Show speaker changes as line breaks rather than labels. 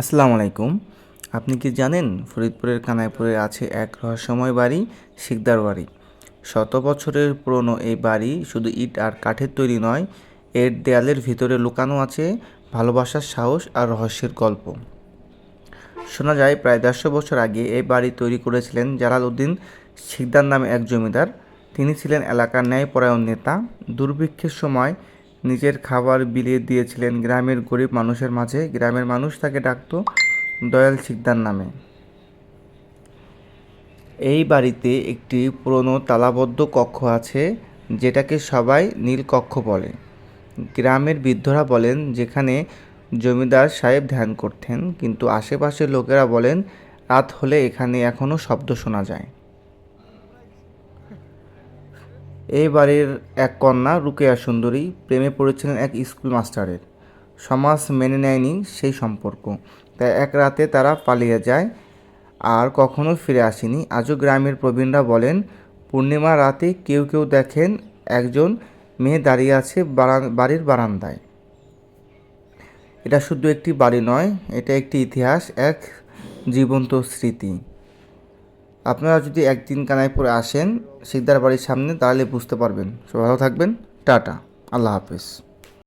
আসসালামু আলাইকুম। আপনি কি জানেন ফরিদপুরের কানাইপুরে আছে এক রহস্যময় বাড়ি, শিকদার বাড়ি? শত বছরের পুরনো এই বাড়ি শুধু ইট আর কাঠের তৈরি নয়, এর দেয়ালের ভিতরে লুকানো আছে ভালোবাসার সাহস আর রহস্যের গল্প। শোনা যায় প্রায় দেড়শো বছর আগে এই বাড়ি তৈরি করেছিলেন জালাল উদ্দিন শিকদার নামে এক জমিদার। তিনি ছিলেন এলাকার ন্যায়পরায়ণ নেতা। দুর্ভিক্ষের সময় নিজের খাবার বিলিয়ে দিয়েছিলেন গ্রামের গরিব মানুষের মাঝে। গ্রামের মানুষ তাকে ডাকতো দয়াল শিকদার নামে। এই বাড়িতে একটি পুরনো তালাবদ্ধ কক্ষ আছে, যেটাকে সবাই নীল কক্ষ বলে। গ্রামের বৃদ্ধরা বলেন, যেখানে জমিদার সাহেব ধ্যান করতেন, কিন্তু আশেপাশের লোকেরা বলেন, রাত হলে এখানে এখনও শব্দ শোনা যায় এই বাড়ির এক কন্যা, রুকেয়া সুন্দরী, প্রেমে পড়েছিলেন এক স্কুল মাস্টারের। সমাজ মেনে নেয়নি সেই সম্পর্ক। তাই এক রাতে তারা পালিয়ে যায় আর কখনো ফিরে আসেনি। আজও গ্রামের প্রবীণরা বলেন, পূর্ণিমা রাতে কেউ কেউ দেখেন একজন মেয়ে দাঁড়িয়ে আছে বাড়ির বারান্দায়। এটা শুধু একটি বাড়ি নয়, এটা একটি ইতিহাস, এক জীবন্ত স্মৃতি। আপনারা যদি একদিন কানাইপুরে আসেন শিকদার বাড়ির সামনে, তাহলে বুঝতে পারবেন। সবাই ভালো থাকবেন। টাটা। আল্লাহ হাফেজ।